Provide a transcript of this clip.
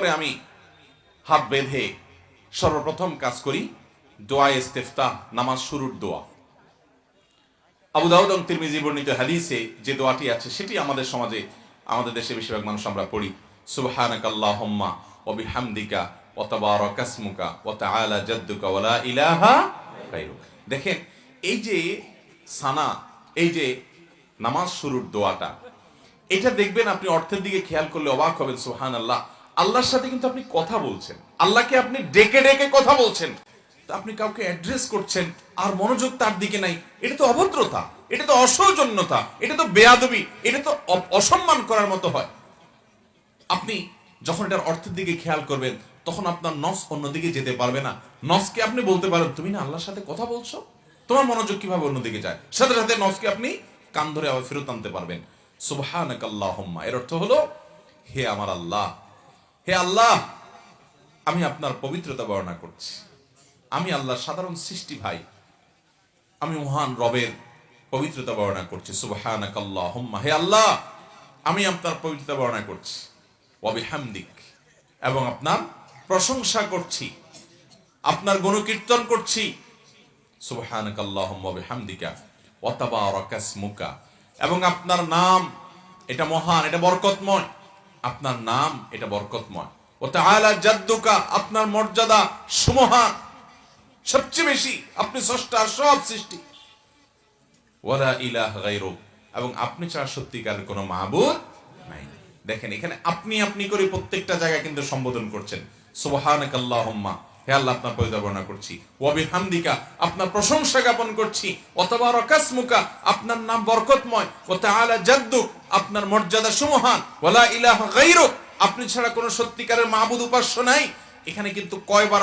পরে আমি হাত বেঁধে সর্বপ্রথম কাজ করি দোয়া ইস্তেফতা নামাজ শুরুর দোয়া। আবু দাউদ এবং তিরমিজি বর্ণিত হাদিসে যে দোয়াটি আছে, সেটি আমাদের সমাজে, আমাদের দেশে বেশিরভাগ মানুষ আমরা পড়ি। সুবহানাক আল্লাহুম্মা ওয়া বিহামদিকা ওয়া তাবারাকা ইসমুকা ওয়া তাআলা জাদ্দুকা ওয়া লা ইলাহা গায়রুক। দেখেন, এই যে সানা, এই যে নামাজ শুরুর দোয়াটা, এটা দেখবেন আপনি অর্থের দিকে খেয়াল করলে অবাক হবেন সুহান আল্লাহ আল্লাহর সাথে কিন্তু আপনি কথা বলছেন। আল্লাহকে আপনি ডেকে ডেকে কথা বলছেন। আপনি কাউকে অ্যাড্রেস করছেন, আর মনোযোগ তার দিকে নাই। এটা তো অভদ্রতা, এটা তো অসৌজন্যতা, এটা তো বেয়াদবি, এটা তো অসম্মান করার মতো হয়। আপনি যখন এটার অর্থের দিকে খেয়াল করবেন, তখন আপনার নস অন্যদিকে যেতে পারবে না। নসকে আপনি বলতে পারেন, তুমি না আল্লাহর সাথে কথা বলছো? তোমার মনোযোগ কীভাবে অন্যদিকে যায়? সাথে সাথে নসকে আপনি কান ধরে আবার ফেরত আনতে পারবেন। সুবহানাক আল্লাহুম্মা এর অর্থ হলো, হে আমার আল্লাহ হে আল্লাহ, আমি আপনার পবিত্রতা বর্ণনা করছি। আমি আল্লাহ সাধারণ সৃষ্টি ভাই। আমি মহান রবের পবিত্রতা বর্ণনা করছি। সুবহানাক আল্লাহুম্মা হে আল্লাহ, আমি আপনার পবিত্রতা বর্ণনা করছি। ওয়াবিহামদিক এবং আপনার প্রশংসা করছি। আপনার গুণকীর্তন করছি। এবং আপনার নাম, এটা মহান, এটা বরকতময়। আপনার নাম এটা বরকতময়। ও তাহলে জাদ্দুকা, আপনার মর্যাদা সুমহান। সবচেয়ে বেশি আপনি স্রষ্টা সব সৃষ্টি। ওয়ালা ইলাহ গাইরু এবং আপনি ছাড়া সত্যিকার কোনো মাহবুদ নাই। দেখেন, এখানে আপনি আপনি করে প্রত্যেকটা জায়গায় কিন্তু সম্বোধন করছেন। সুবহানাক আল্লাহুম্মা হে আল্লাহ, আপনার বর্ণনা করছি। ওয়া বিহামদিকা আপনার প্রশংসা জ্ঞাপন করছি। অথবা রকাসমুকা, আপনার নাম বরকতময়। ও তাআলা জাদ্দু আপনার মর্যাদা সুমহান। ওয়ালা ইলাহ গায়রু আপনি ছাড়া কোনো সত্যিকারের মাহবুদ উপাস্য নাই। এখানে কিন্তু কয়বার